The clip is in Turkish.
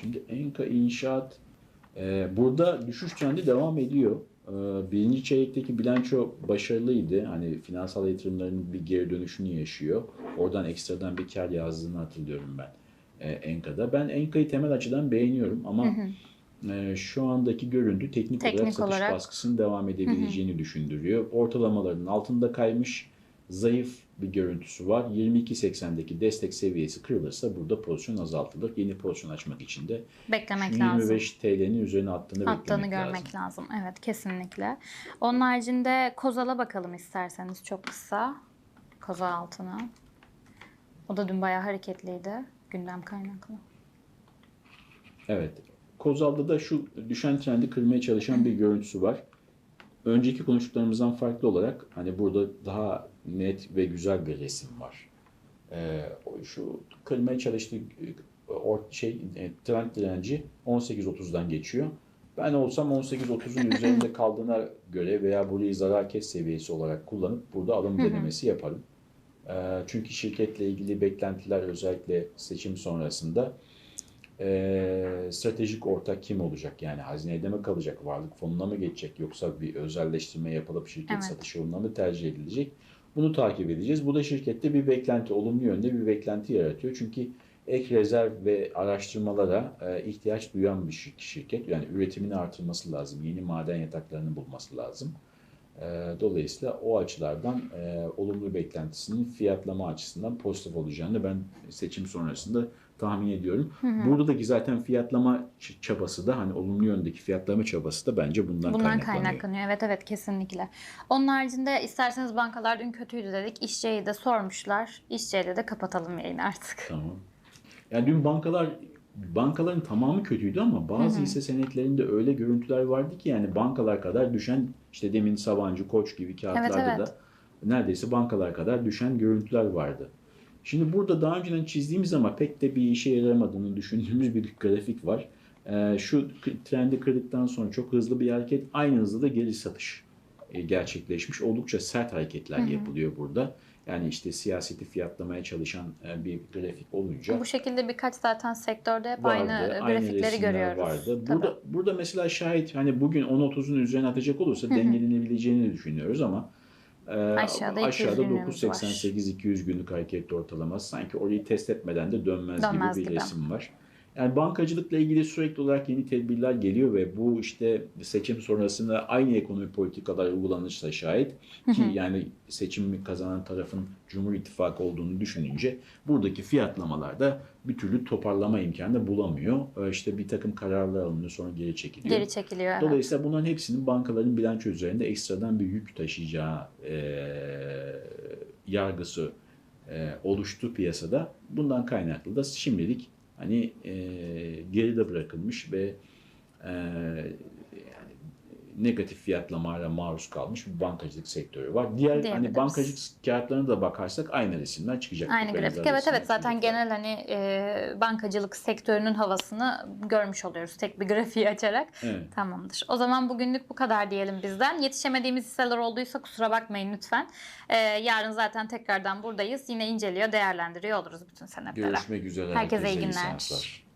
Şimdi Enka İnşaat e, burada düşüş trendi devam ediyor. E, birinci çeyrekteki bilanço başarılıydı. Hani finansal yatırımların bir geri dönüşünü yaşıyor. Oradan ekstradan bir kar yazdığını hatırlıyorum ben e, Enka'da. Ben Enka'yı temel açıdan beğeniyorum ama e, şu andaki görüntü teknik, olarak Teknik satış olarak. baskısının devam edebileceğini düşündürüyor. Ortalamaların altında kaymış zayıf bir görüntüsü var. 22.80'deki destek seviyesi kırılırsa burada pozisyon azaltılır. Yeni pozisyon açmak için de Beklemek şu lazım. 25 TL'nin üzerine attığını Attığını beklemek görmek lazım. lazım. Evet kesinlikle. Onun haricinde Kozal'a bakalım isterseniz çok kısa. Kozal altına. O da dün bayağı hareketliydi. Gündem kaynaklı. Evet. Kozal'da da şu düşen trendi kırmaya çalışan bir görüntüsü var. Önceki konuştuklarımızdan farklı olarak hani burada daha net ve güzel bir resim var. Ee, şu kırmaya çalıştığı e, or, şey e, trend direnci 18.30'dan geçiyor. Ben olsam 18.30'un üzerinde kaldığına göre veya burayı zarar kes seviyesi olarak kullanıp burada alım denemesi yaparım. Ee, çünkü şirketle ilgili beklentiler özellikle seçim sonrasında ee, stratejik ortak kim olacak? Yani hazinede mi kalacak? Varlık fonuna mı geçecek? Yoksa bir özelleştirme yapılıp şirket Evet. satış yoluna mı tercih edilecek? Bunu takip edeceğiz. Bu da şirkette bir beklenti, olumlu yönde bir beklenti yaratıyor. Çünkü ek rezerv ve araştırmalara e, ihtiyaç duyan bir şir- şirket. Yani üretimini artırması lazım. Yeni maden yataklarını bulması lazım. E, dolayısıyla o açılardan e, olumlu beklentisinin fiyatlama açısından pozitif olacağını ben seçim sonrasında tahmin ediyorum. Buradaki zaten fiyatlama çabası da hani olumlu yöndeki fiyatlama çabası da bence bundan, Bundan kaynaklanıyor. kaynaklanıyor. Evet evet kesinlikle. Onun haricinde isterseniz bankalar dün kötüydü dedik. İşçiyi de sormuşlar. İşçiyle de kapatalım yayını artık. Tamam. Yani dün bankalar bankaların tamamı kötüydü ama bazı hisse senetlerinde öyle görüntüler vardı ki yani bankalar kadar düşen işte demin Sabancı, Koç gibi kağıtlarda Evet, evet. da neredeyse bankalar kadar düşen görüntüler vardı. Şimdi burada daha önceden çizdiğimiz ama pek de bir işe yaramadığını düşündüğümüz bir grafik var. Ee, şu trendi kırdıktan sonra çok hızlı bir hareket, aynı hızda da geri satış gerçekleşmiş. Oldukça sert hareketler yapılıyor burada. Yani işte siyaseti fiyatlamaya çalışan e, bir grafik olunca Bu şekilde birkaç zaten sektörde hep vardı. aynı grafikleri resimler görüyoruz. Vardı. Tabii. Burada, burada mesela şayet hani bugün 10.30'un üzerine atacak olursa dengelenebileceğini düşünüyoruz ama e, Aşağıda 200 aşağıda günlüğümüz var. 9.88-200 günlük hareketli ortalaması sanki orayı test etmeden de dönmez, Dönmez gibi bir gibi. resim var. Yani bankacılıkla ilgili sürekli olarak yeni tedbirler geliyor ve bu işte seçim sonrasında aynı ekonomi politikalar uygulanırsa şayet ki yani seçimi kazanan tarafın Cumhur İttifakı olduğunu düşününce buradaki fiyatlamalarda bir türlü toparlama imkanı bulamıyor. Ee, İşte bir takım kararlar alınıyor sonra geri çekiliyor. Geri çekiliyor. Evet. Dolayısıyla bunların hepsinin bankaların bilanço üzerinde ekstradan bir yük taşıyacağı e, yargısı e, oluştu piyasada. Bundan kaynaklı da şimdilik hani e, geride bırakılmış ve e, yani negatif fiyatlamalara maruz kalmış bir bankacılık sektörü var. Diğer hani bankacılık kağıtlarına da bakarsak aynı resimler çıkacak. Aynı grafik. Evet evet zaten çıkacak. genel hani e, bankacılık sektörünün havasını görmüş oluyoruz tek bir grafiği açarak. Evet. Tamamdır. O zaman bugünlük bu kadar diyelim bizden. Yetişemediğimiz hisseler olduysa kusura bakmayın lütfen. E, yarın zaten tekrardan buradayız. Yine inceliyor, değerlendiriyor oluruz bütün senetleri. Görüşmek üzere. Herkese iyi iyi günler. seanslar.